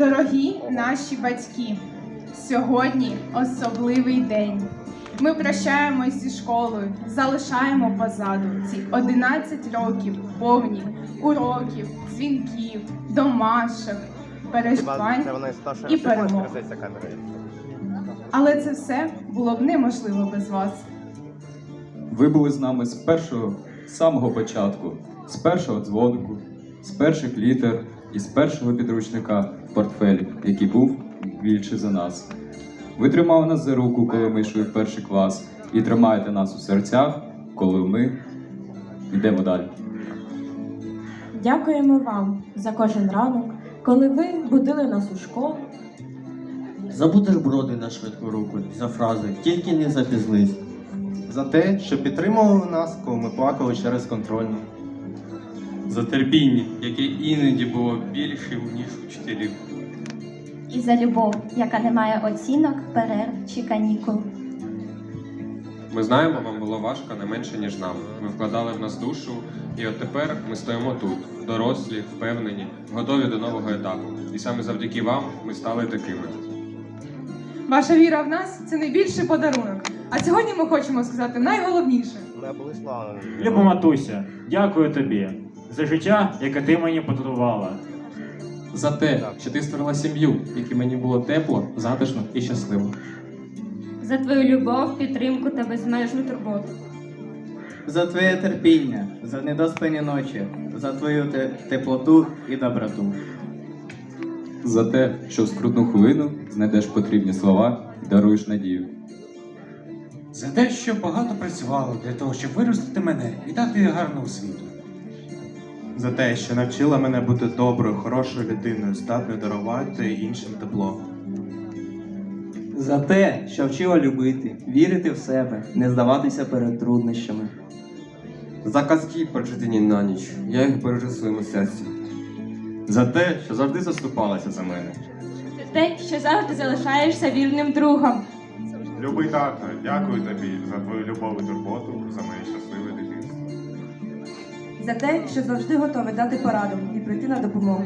Дорогі наші батьки, сьогодні особливий день. Ми прощаємось зі школою, залишаємо позаду ці 11 років повні уроків, дзвінків, домашок, переживань. І перемог. Але це все було б неможливо без вас. Ви були з нами з першого з самого початку, з першого дзвонику, з перших літер і з першого підручника в портфелі, який був більше за нас. Ви тримали нас за руку, коли ми йшли в перший клас, і тримаєте нас у серцях, коли ми йдемо далі. Дякуємо вам за кожен ранок, коли ви будили нас у школу. За бутерброди на швидку руку, за фрази тільки не запізнись. За те, що підтримували нас, коли ми плакали через контрольну. За терпіння, яке іноді було більшим, ніж учителів. і за любов, яка не має оцінок, перерв чи канікул. Ми знаємо, вам було важко не менше, ніж нам. Ви вкладали в нас душу, і от тепер ми стоїмо тут, дорослі, впевнені, готові до нового етапу. І саме завдяки вам ми стали такими. Ваша віра в нас це найбільший подарунок. А сьогодні ми хочемо сказати найголовніше. Славними. Любо матуся, дякую тобі за життя, яке ти мені подарувала. За те, що ти створила сім'ю, в якій мені було тепло, затишно і щасливо. За твою любов, підтримку та безмежну турботу. За твоє терпіння, за недоспані ночі, за твою те- теплоту і доброту. За те, що в скрутну хвилину знайдеш потрібні слова даруєш надію. За те, що багато працювало для того, щоб виростити мене і дати гарну освіту. За те, що навчила мене бути доброю, хорошою людиною, здатною дарувати іншим тепло. За те, що вчила любити, вірити в себе, не здаватися перед труднощами. За казки прочитані на ніч. Я їх бережу в своєму серці. За те, що завжди заступалася за мене. За те, що завжди залишаєшся вірним другом. Любий тато, дякую тобі за твою любов і турботу, за моє щасливе дитинство. За те, що завжди готовий дати пораду і прийти на допомогу.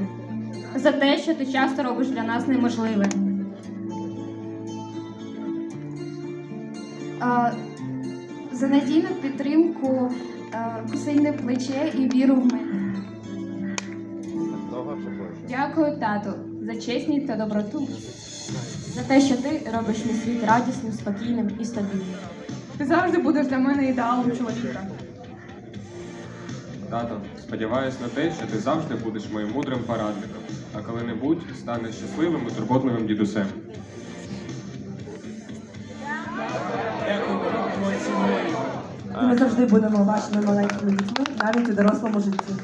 За те, що ти часто робиш для нас неможливе. А, за надійну підтримку, а, сильне плече і віру в мене. Дякую, тату, за чесність та доброту. За те, що ти робиш мій світ радісним, спокійним і стабільним. Ти завжди будеш для мене ідеалом чоловіка. Тато, сподіваюсь на те, що ти завжди будеш моїм мудрим порадником, а коли-небудь станеш щасливим і турботливим дідусем. І ми завжди будемо вашими маленькими дітьми навіть у дорослому житті.